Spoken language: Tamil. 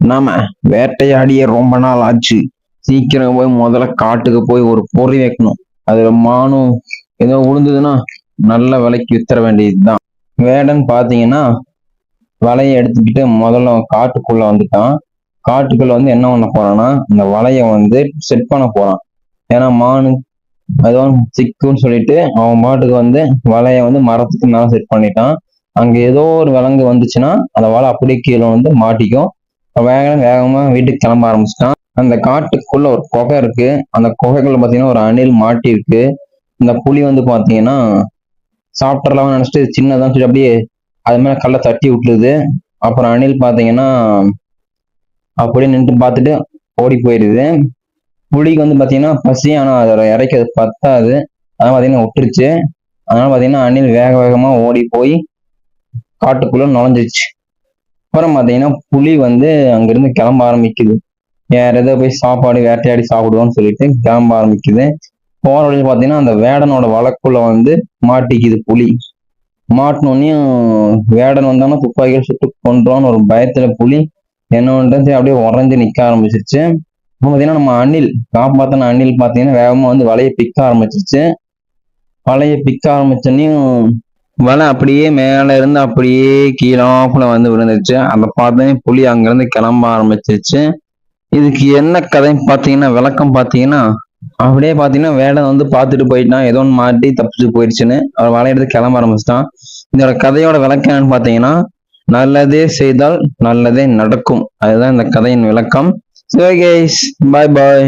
நாம வேட்டையாடிய ரொம்ப நாள் ஆச்சு. சீக்கிரம் போய் முதல்ல காட்டுக்கு போய் ஒரு பொறி வைக்கணும். அதுல மானும் ஏதோ விழுந்ததுன்னா நல்ல விலைக்கு வித்தர வேண்டியதுதான். வேடன் பாத்தீங்கன்னா வலையை எடுத்துக்கிட்டு முதல்ல காட்டுக்குள்ள வந்துட்டான். காட்டுக்குள்ள வந்து என்ன பண்ண போறான்னா இந்த வலையை வந்து செட் பண்ண போறான். ஏன்னா மானு ஏதோ சிக்குன்னு சொல்லிட்டு அவன் பாட்டுக்கு வந்து வலையை வந்து மரத்துக்கு மேல செட் பண்ணிட்டான். அங்க ஏதோ ஒரு விலங்கு வந்துச்சுன்னா அந்த வலை அப்படியே கீழே வந்து மாட்டிக்கும். வேகம் வேகமா வீட்டுக்கு கிளம்ப ஆரம்பிச்சிட்டான். அந்த காட்டுக்குள்ள ஒரு குகை இருக்கு. அந்த குகைக்குள்ள பாத்தீங்கன்னா ஒரு அணில் மாட்டி இருக்கு. இந்த புலி வந்து பாத்தீங்கன்னா சாப்பிட்றலாம் நினைச்சிட்டு சின்னதான் சொல்லி அப்படியே அது மேல கல்லை தட்டி விட்டுருது. அப்புறம் அணில் பாத்தீங்கன்னா அப்படியே நின்று பார்த்துட்டு ஓடி போயிடுது புலிக்கு வந்து பாத்தீங்கன்னா பசி ஆனா அதோட இறைக்கு அது பத்தாது. அதான் பாத்தீங்கன்னா விட்டுருச்சு அதனால பாத்தீங்கன்னா அணில் வேக வேகமா ஓடி போய் காட்டுக்குள்ள நுழைஞ்சிருச்சு. அப்புறம் பார்த்தீங்கன்னா புலி வந்து அங்கிருந்து கிளம்ப ஆரம்பிக்குது. வேற ஏதோ போய் சாப்பாடு வேட்டையாடி சாப்பிடுவோம்னு சொல்லிட்டு கிளம்ப ஆரம்பிக்குது. போற வழியில் பார்த்தீங்கன்னா அந்த வேடனோட வழக்குள்ள வந்து மாட்டிக்குது புலி. மாட்டினோடனையும் வேடன் வந்தானா துப்பாக்கியில் சுட்டு கொன்றோன்னு ஒரு பயத்துல புலி என்னன்றது அப்படியே உறைஞ்சு நிக்க ஆரம்பிச்சிருச்சு. பார்த்தீங்கன்னா நம்ம அணில் காப்பாத்தின அணில் பார்த்தீங்கன்னா வேகமா வந்து வலையை பிக்க ஆரம்பிச்சிருச்சு. வலையை பிக்க ஆரம்பிச்சோன்னையும் வலை அப்படியே மேல இருந்து அப்படியே கீழாப்புல வந்து விழுந்துருச்சு. அதை பார்த்தோன்னே புலி அங்கிருந்து கிளம்ப ஆரம்பிச்சிருச்சு. இதுக்கு என்ன கதைன்னு பாத்தீங்கன்னா விளக்கம் பாத்தீங்கன்னா அப்படியே பாத்தீங்கன்னா வேடன் வந்து பார்த்துட்டு போயிட்டான். ஏதோ ஒன்று மாட்டி தப்பிச்சு போயிடுச்சுன்னு. அவர் வலை எடுத்து கிளம்ப ஆரம்பிச்சிட்டான். இதோட கதையோட விளக்கம் என்னன்னு பாத்தீங்கன்னா நல்லதே செய்தால் நல்லதே நடக்கும். அதுதான் இந்த கதையின் விளக்கம். So guys, பாய் பாய்